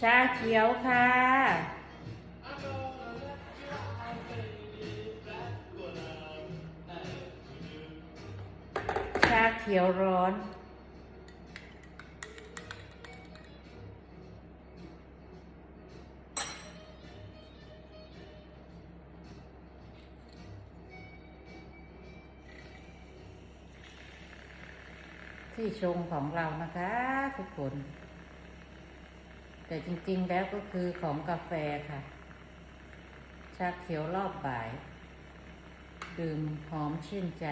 ชาเขียวค่ะ ชาเขียวร้อน ที่ชงของเรานะคะทุกคน แต่จริงๆแล้วก็คือของกาแฟค่ะ ชาเขียวรอบบ่าย ดื่มหอมชื่นใจ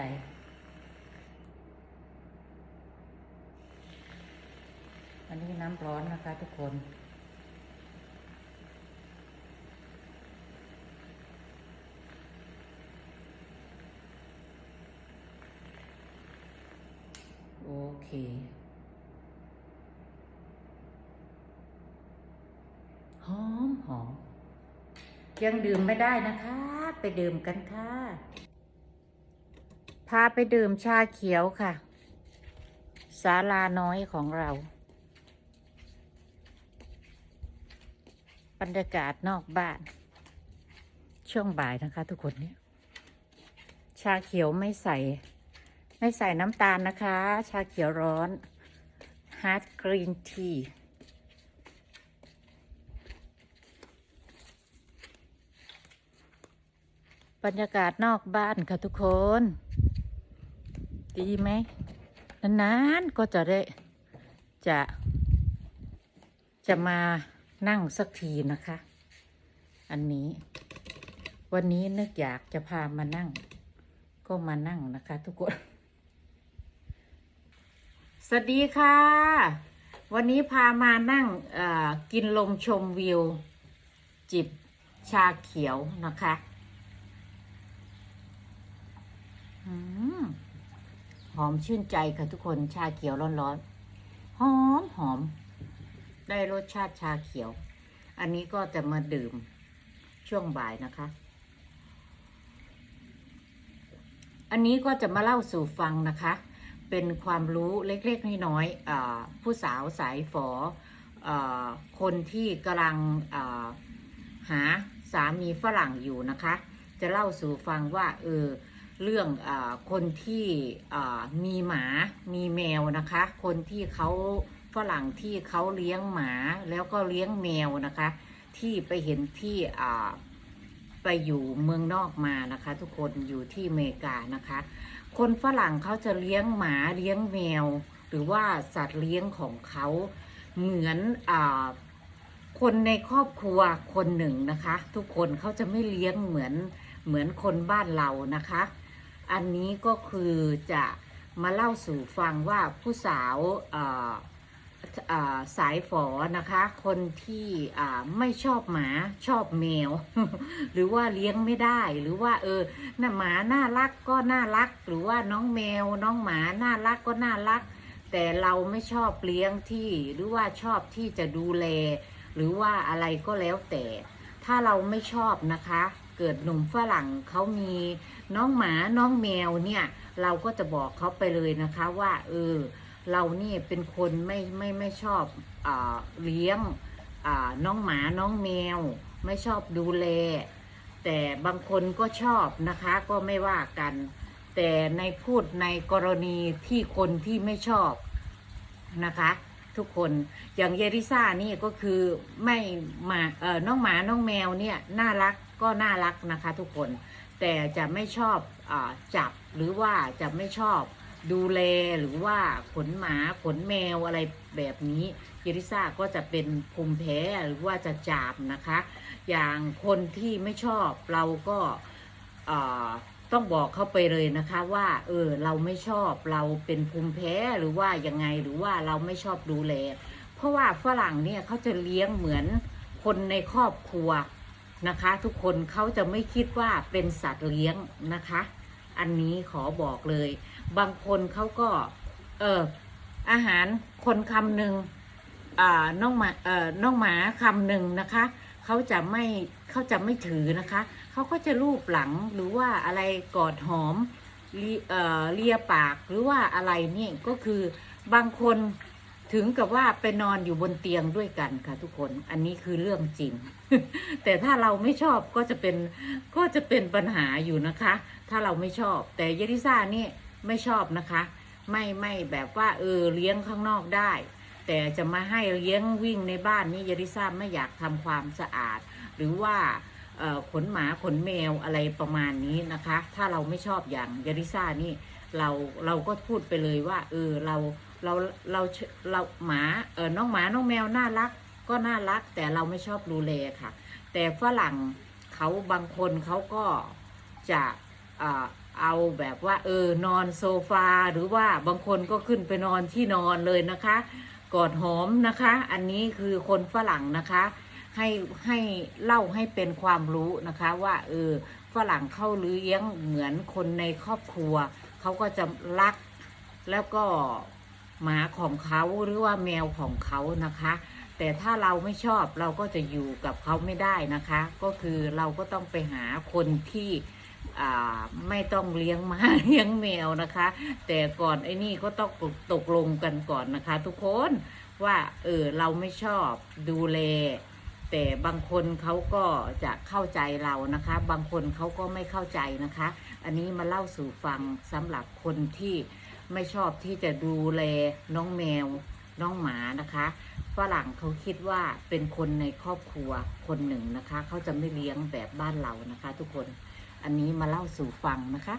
อันนี้น้ำร้อนนะคะทุกคน โอเค หอม หอมยังดื่มไม่ได้นะคะ ไปดื่มกันค่ะ พาไปดื่มชาเขียวค่ะ ศาลาน้อยของเรา บรรยากาศนอกบ้าน ช่วงบ่ายนะคะทุกคนเนี่ย ชาเขียวไม่ใส่ ไม่ใส่น้ำตาลนะคะ ชาเขียวร้อน Hard Green Tea บรรยากาศนอกบ้านค่ะทุกคน ดีไหมนานๆก็จะได้จะ จะมานั่งสักทีนะคะ อันนี้ วันนี้นึกอยากจะพามานั่ง ก็มานั่งนะคะ ทุกคน สวัสดีค่ะ วันนี้พามานั่งกินลมชมวิว จิบชาเขียวนะคะ อืม หอมชื่นใจค่ะทุกคนชาเขียวร้อนๆ หอมหอม ได้รสชาติชาเขียว อันนี้ก็จะมาดื่มช่วงบ่ายนะคะ อันนี้ก็จะมาเล่าสู่ฟังนะคะ เป็นความรู้เล็กๆน้อยๆผู้สาวสายฝออคนที่กำลังหาสามีฝรั่งอยู่นะคะ จะเล่าสู่ฟังว่าเออ เรื่องอคนที่มีหมามีแมวนะคะ คนที่เขาฝรั่งที่เขาเลี้ยงหมาแล้วก็เลี้ยงแมวนะคะ ที่ไปเห็นที่ไปอยู่เมืองนอกมานะคะ ทุกคนอยู่ที่อเมริกานะคะ คนฝรั่งเขาจะเลี้ยงหมาเลี้ยงแมว หรือว่าสัตว์เลี้ยงของเขาเหมือนอคนในครอบครัวคนหนึ่งนะคะ ทุกคนเขาจะไม่เลี้ยงเหมือนเหมือนคนบ้านเรานะคะ อันนี้ก็คือจะมาเล่าสู่ฟังว่าผู้สาวสายฝอนะคะ คนที่ไม่ชอบหมาชอบแมว หรือว่าเลี้ยงไม่ได้หรือว่าเออน่ะหมาน่ารักก็น่ารัก หรือว่าน้องแมวน้องหมาน่ารักก็น่ารัก แต่เราไม่ชอบเลี้ยงที่หรือว่าชอบที่จะดูแล หรือว่าอะไรก็แล้วแต่ ถ้าเราไม่ชอบนะคะ เกิดหนุ่มฝรั่งเขามีน้องหมาน้องแมวเนี่ย เราก็จะบอกเขาไปเลยนะคะว่าเออเรานี่เป็นคนไม่ไม่ไม่ชอบอเลี้ยงน้องหมาน้องแมว ไม่ชอบดูแล แต่บางคนก็ชอบนะคะก็ไม่ว่ากัน แต่ในพูดในกรณีที่คนที่ไม่ชอบนะคะ ทุกคนอย่างเยริซ่านี่ก็คือไม่มาเออน้องหมาน้องแมวเนี่ยน่ารัก ก็น่ารักนะคะทุกคน แต่จะไม่ชอบอจับหรือว่าจะไม่ชอบดูแลหรือว่าขนหมาขนแมวอะไรแบบนี้เยริซ่าก็จะเป็นภูมิแพ้หรือว่าจะจามนะคะ อย่างคนที่ไม่ชอบเราก็ต้องบอกเขาไปเลยนะคะว่าเออเราไม่ชอบเราเป็นภูมิแพ้หรือว่ายังไงหรือว่าเราไม่ชอบดูแล เพราะว่าฝรั่งเนี่ยเขาจะเลี้ยงเหมือนคนในครอบครัว นะคะ ทุกคนเขาจะไม่คิดว่าเป็นสัตว์เลี้ยงนะคะ อันนี้ขอบอกเลย บางคนเขาก็ เอออาหารคนคำหนึ่งอ่าน้องหมาเอ่อน้องหมาคำหนึ่งนะคะเขาจะไม่เขาจะไม่ถือนะคะเขาก็จะลูบหลังหรือว่าอะไรกอดหอมเอ่อเลียปากหรือว่าอะไรนี่ก็คือบางคน ถึงกับว่าไปนอนอยู่บนเตียงด้วยกันค่ะทุกคน อันนี้คือเรื่องจริง แต่ถ้าเราไม่ชอบก็จะเป็นก็จะเป็นปัญหาอยู่นะคะ ถ้าเราไม่ชอบ แต่เยริซ่านี่ไม่ชอบนะคะ ไม่ไม่แบบว่าเออเลี้ยงข้างนอกได้ แต่จะมาให้เลี้ยงวิ่งในบ้านนี่เยริซ่าไม่อยากทำความสะอาด หรือว่าขนหมาขนแมวอะไรประมาณนี้นะคะ ถ้าเราไม่ชอบอย่างเยริซ่านี่เราเราก็พูดไปเลยว่าเออเรา เราเราเราหมาเออน้องหมาน้องแมวน่ารัก ก็น่ารัก แต่เราไม่ชอบดูแลค่ะ แต่ฝรั่งเขาบางคนเขาก็จะอ่าเอาแบบว่าเออนอนโซฟาหรือว่าบางคนก็ขึ้นไปนอนที่นอนเลยนะคะกอดหอมนะคะ อันนี้คือคนฝรั่งนะคะ ให้ให้เล่าให้เป็นความรู้นะคะว่าเออฝรั่งเข้าเลี้ยงเหมือนคนในครอบครัว เขาก็จะรักแล้วก็ หมาของเขาหรือว่าแมวของเขานะคะ แต่ถ้าเราไม่ชอบเราก็จะอยู่กับเขาไม่ได้นะคะ ก็คือเราก็ต้องไปหาคนที่ไม่ต้องเลี้ยงหมาเลี้ยงแมวนะคะ แต่ก่อนไอ้นี่ก็ต้องตกลงกันก่อนนะคะ ทุกคนว่าเออเราไม่ชอบดูแล แต่บางคนเขาก็จะเข้าใจเรานะคะ บางคนเขาก็ไม่เข้าใจนะคะ อันนี้มาเล่าสู่ฟังสำหรับคนที่ ไม่ชอบที่จะดูแลน้องแมว น้องหมานะคะฝรั่งเขาคิดว่าเป็นคนในครอบครัวคนหนึ่งนะคะ เขาจะไม่เลี้ยงแบบบ้านเรานะคะ ทุกคนอันนี้มาเล่าสู่ฟังนะคะ